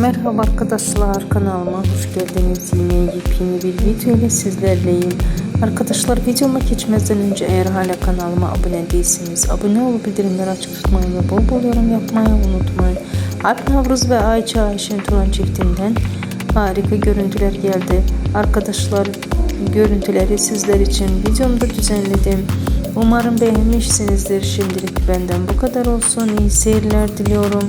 Merhaba arkadaşlar kanalıma hoş geldiniz. Yine yepyeni bir video ile sizlerleyim. Arkadaşlar videoma geçmeden önce eğer hala kanalıma abone değilseniz abone olup bildirimleri açık tutmayı ve bol bol yorum yapmayı unutmayın. Alp Navruz ve Ayça Ayşen Turan çiftinden harika görüntüler geldi. Arkadaşlar görüntüleri sizler için videomda düzenledim. Umarım beğenmişsinizdir. Şimdilik benden bu kadar olsun. İyi seyirler diliyorum.